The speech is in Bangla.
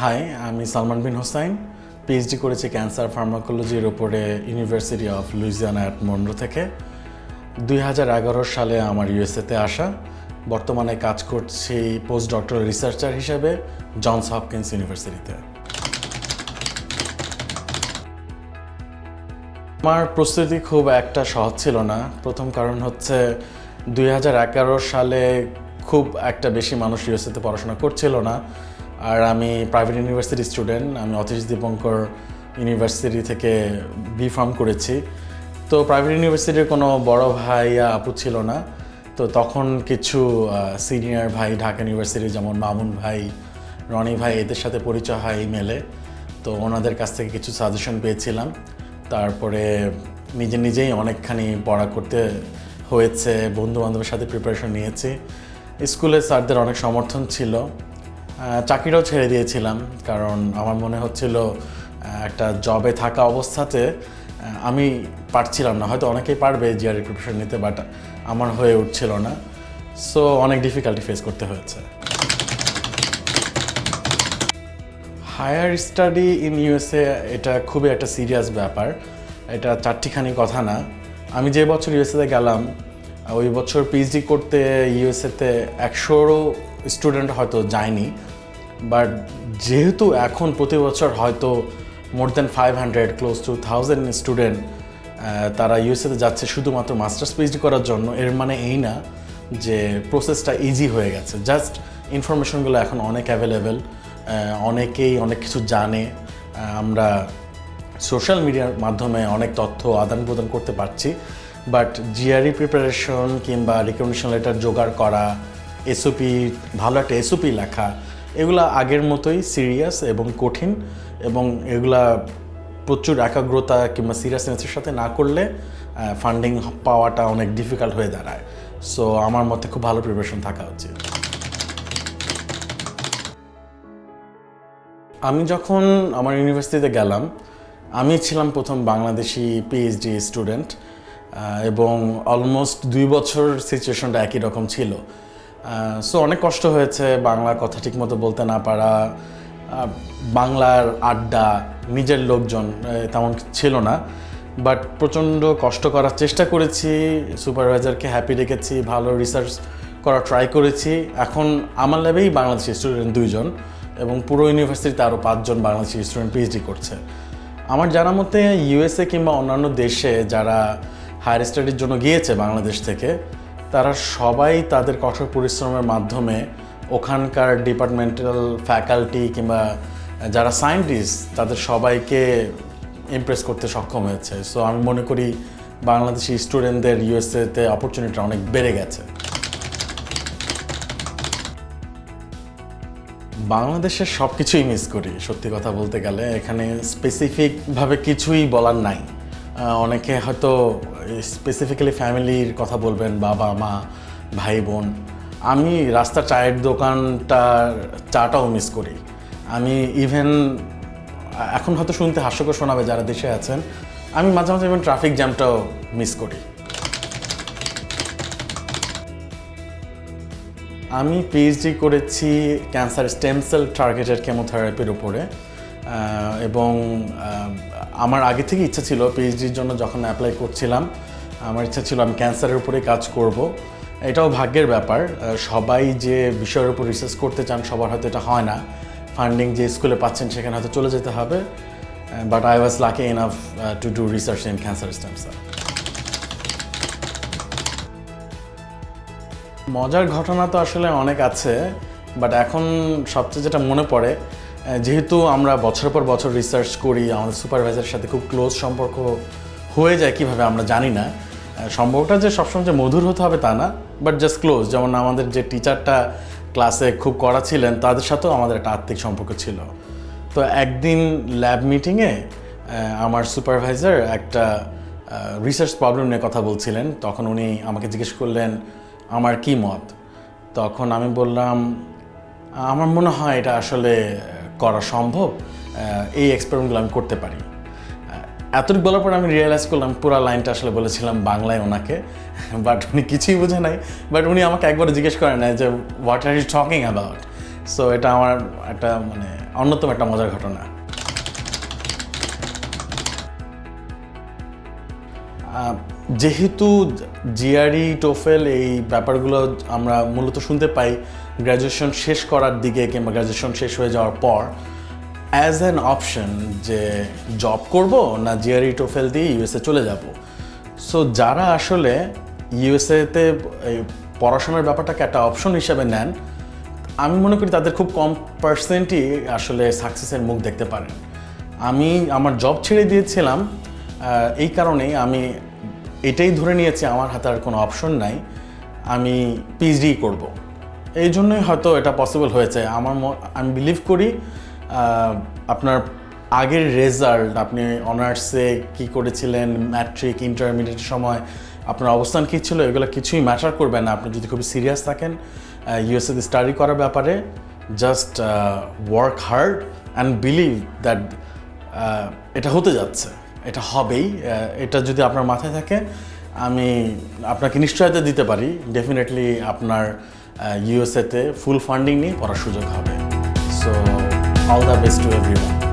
হাই আমি সালমান বিন হোসাইন পিএইচডি করেছি ক্যান্সার ফার্মাকোলজির উপরে university of Louisiana at Monroe থেকে। দুই হাজার এগারো সালে আমার ইউএসএতে আসা। বর্তমানে কাজ করছি পোস্ট ডক্টরাল রিসার্চার হিসেবে জনস হপকিন্স ইউনিভার্সিটিতে আমার প্রস্তুতি খুব একটা সহজ ছিল না। প্রথম কারণ হচ্ছে দুই হাজার এগারো সালে খুব একটা বেশি মানুষ ইউএসএতে পড়াশোনা করছিল না। আর আমি প্রাইভেট ইউনিভার্সিটি স্টুডেন্ট আমি অতীশ দীপঙ্কর ইউনিভার্সিটি থেকে বি ফার্ম করেছি। তো প্রাইভেট ইউনিভার্সিটির কোনো বড় ভাই আপু ছিল না। তো তখন কিছু সিনিয়র ভাই, ঢাকা ইউনিভার্সিটি যেমন মামুন ভাই, রনি ভাই, এদের সাথে পরিচয় হয় ইমেলে তো ওনাদের কাছ থেকে কিছু সাজেশন পেয়েছিলাম। তারপরে নিজে নিজেই অনেকখানি পড়া করতে হয়েছে বন্ধু বান্ধবের সাথে প্রিপারেশন নিয়েছি। স্কুলে স্যারদের অনেক সমর্থন ছিল। চাকরিটাও ছেড়ে দিয়েছিলাম, কারণ আমার মনে হচ্ছিল একটা জবে থাকা অবস্থাতে আমি পারছিলাম না। হয়তো অনেকেই পারবে জিআরই প্রিপারেশন নিতে বাট আমার হয়ে উঠছিল না। সো অনেক ডিফিকাল্টি ফেস করতে হয়েছে। হায়ার স্টাডি ইন ইউএসএ এটা খুবই একটা সিরিয়াস ব্যাপার। এটা চারটিখানি কথা না। আমি যে বছর ইউএসএতে গেলাম, ওই বছর পিএইচডি করতে ইউএসএতে একশোরও স্টুডেন্ট হয়তো যায়নি বাট যেহেতু এখন প্রতি বছর হয়তো more than five hundred close to thousand student তারা ইউএসএতে যাচ্ছে শুধুমাত্র মাস্টার্স পিএইচডি করার জন্য, এর মানে এই না যে প্রসেসটা ইজি হয়ে গেছে। জাস্ট ইনফরমেশনগুলো এখন অনেক অ্যাভেলেবেল অনেকেই অনেক কিছু জানে আমরা সোশ্যাল মিডিয়ার মাধ্যমে অনেক তথ্য আদান প্রদান করতে পারছি বাট জিআরই প্রিপারেশন কিংবা রিকগনিশন লেটার জোগাড় করা এসওপি ভালো একটা এসওপি লেখা, এগুলা আগের মতোই সিরিয়াস এবং কঠিন এবং এগুলা প্রচুর একাগ্রতা কিংবা সিরিয়াসনেসের সাথে না করলে ফান্ডিং পাওয়াটা অনেক ডিফিকাল্ট হয়ে দাঁড়ায়। সো আমার মতে খুব ভালো প্রিপারেশন থাকা উচিত। আমি যখন আমার ইউনিভার্সিটিতে গেলাম, আমি ছিলাম প্রথম বাংলাদেশি পিএইচডি স্টুডেন্ট এবং অলমোস্ট দুই বছর সিচুয়েশনটা একই রকম ছিল। সো অনেক কষ্ট হয়েছে বাংলা কথা ঠিকমতো বলতে না পারা। বাংলার আড্ডা, নিজের লোকজন তেমন ছিল না। বাট প্রচণ্ড কষ্ট করার চেষ্টা করেছি সুপারভাইজারকে হ্যাপি রেখেছি, ভালো রিসার্চ করা ট্রাই করেছি। এখন আমার ল্যাবেই বাংলাদেশি স্টুডেন্ট দুইজন এবং পুরো ইউনিভার্সিটিতে আরও পাঁচজন বাংলাদেশি স্টুডেন্ট পিএইচডি করছে। আমার জানা মতে ইউএসএ কিংবা অন্যান্য দেশে যারা হায়ার স্টাডির জন্য গিয়েছে বাংলাদেশ থেকে তারা সবাই তাদের কঠোর পরিশ্রমের মাধ্যমে ওখানকার ডিপার্টমেন্টাল ফ্যাকাল্টি কিংবা যারা সায়েন্টিস্ট তাদের সবাইকে ইমপ্রেস করতে সক্ষম হয়েছে। সো আমি মনে করি বাংলাদেশি স্টুডেন্টদের ইউএসএতে অপরচুনিটি অনেক বেড়ে গেছে। বাংলাদেশের সব কিছুই মিস করি, সত্যি কথা বলতে গেলে। এখানে স্পেসিফিকভাবে কিছুই বলার নাই। অনেকে হয়তো স্পেসিফিক্যালি ফ্যামিলির কথা বলবেন, বাবা, মা, ভাই, বোন। আমি রাস্তার চায়ের দোকানটার চাটাও মিস করি। আমি ইভেন এখন হয়তো শুনতে হাস্যকর শোনাবে যারা দেশে আছেন, আমি মাঝে মাঝে ইভেন ট্রাফিক জ্যামটাও মিস করি। আমি পিএইচডি করেছি ক্যান্সার স্টেম সেল টার্গেটেড কেমোথেরাপির উপরে। এবং আমার আগে থেকে ইচ্ছা ছিল পিএইচডির জন্য যখন অ্যাপ্লাই করছিলাম, আমার ইচ্ছা ছিল আমি ক্যান্সারের উপরে কাজ করব। এটাও ভাগ্যের ব্যাপার। সবাই যে বিষয়ের উপর রিসার্চ করতে চান, সবার হয়তো এটা হয় না। ফান্ডিং যে স্কুলে পাচ্ছেন, সেখানে হয়তো চলে যেতে হবে। But I was lucky enough to do research in cancer stem cell মজার ঘটনা তো আসলে অনেক আছে বাট এখন সবচেয়ে যেটা মনে পড়ে যেহেতু আমরা বছর পর বছর রিসার্চ করি, আমাদের সুপারভাইজারের সাথে খুব ক্লোজ সম্পর্ক হয়ে যায় কীভাবে আমরা জানি না। সম্পর্কটা যে সবসময় যে মধুর হতে হবে তা না বাট জাস্ট ক্লোজ যেমন আমাদের যে টিচারটা ক্লাসে খুব কড়া ছিলেন, তাদের সাথেও আমাদের একটা আত্মিক সম্পর্ক ছিল। তো একদিন ল্যাব মিটিংয়ে আমার সুপারভাইজার একটা রিসার্চ প্রবলেম নিয়ে কথা বলছিলেন। তখন উনি আমাকে জিজ্ঞেস করলেন, আমার কি মত? তখন আমি বললাম, আমার মনে হয় এটা আসলে করা সম্ভব এই এক্সপেরিমেন্টগুলো আমি করতে পারি। এতটুকু বলার পর আমি রিয়েলাইজ করলাম, পুরো লাইনটা আসলে বলেছিলাম বাংলায় ওনাকে বাট উনি কিছুই বোঝে নাই। বাট উনি আমাকে একবার জিজ্ঞেস করেন না যে what are you talking about so এটা আমার একটা মানে অন্যতম একটা মজার ঘটনা। যেহেতু জিআরই টোফেল এই ব্যাপারগুলো আমরা মূলত শুনতে পাই গ্র্যাজুয়েশন শেষ করার দিকে কিংবা গ্র্যাজুয়েশন শেষ হয়ে যাওয়ার পর অ্যাজ অ্যান অপশন যে জব করব না জিআরই টোফেল দিয়ে ইউএসএ চলে যাব। সো যারা আসলে ইউএসএতে পড়াশোনার ব্যাপারটাকে একটা অপশন হিসাবে নেন, আমি মনে করি তাদের খুব কম পার্সেন্টই আসলে সাকসেসের মুখ দেখতে পারেন। আমি আমার জব ছেড়ে দিয়েছিলাম এই কারণেই আমি এটাই ধরে নিয়েছি, আমার হাতে আর কোনো অপশন নাই, আমি পিএইচডি করব। এই জন্যই হয়তো এটা পসিবল হয়েছে। আমার আমি বিলিভ করি আপনার আগের রেজাল্ট আপনি অনার্সে কি করেছিলেন ম্যাট্রিক ইন্টারমিডিয়েট সময়, আপনার অবস্থান কী ছিল, এগুলো কিছুই ম্যাটার করবে না। আপনি যদি খুবই সিরিয়াস থাকেন ইউএসএতে স্টাডি করার ব্যাপারে just work hard and believe that এটা হতে যাচ্ছে, এটা হবেই এটা যদি আপনার মাথায় থাকে, আমি আপনাকে নিশ্চয়তা দিতে পারি। ডেফিনেটলি আপনার ইউএসএতে ফুল ফান্ডিং নিয়ে পড়ার সুযোগ হবে। So all the best to everyone